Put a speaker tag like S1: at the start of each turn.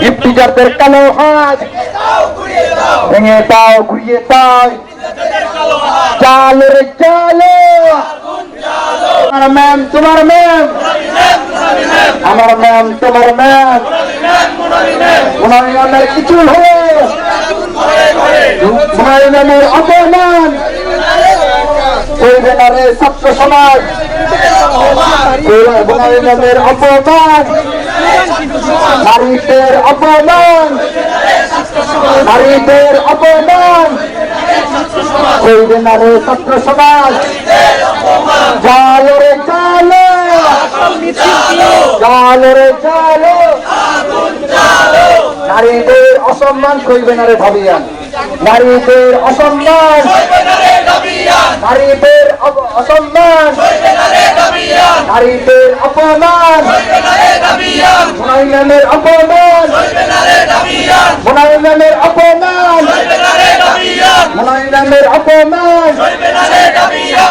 S1: ইফতিজারদের কালো হাত, ভেঙে দাও, ঘুরিয়ে দাও। চালো রে চালো। আমার ম্যাম, তোমার ম্যাম। আমার ম্যাম, তোমার ম্যাম। উন্নয়নের কিছু হলে উন্নয়নের অপমান। করবে না রে ছাত্র সমাজ উন্নয়নের অপমান। নারীদের অপমান। নারীদের অপমান। করবে না ছাত্র সমাজ। জালো রে জালো জালো নারীদের অসম্মান করবে না রে ভাবিয়ান। নারীদের অসম্মান। নারীদের অসম্মান। নারীদের অপমান। মুনাইমের অপমান। মুনাইমের অপমান। মুনাইমের অপমান।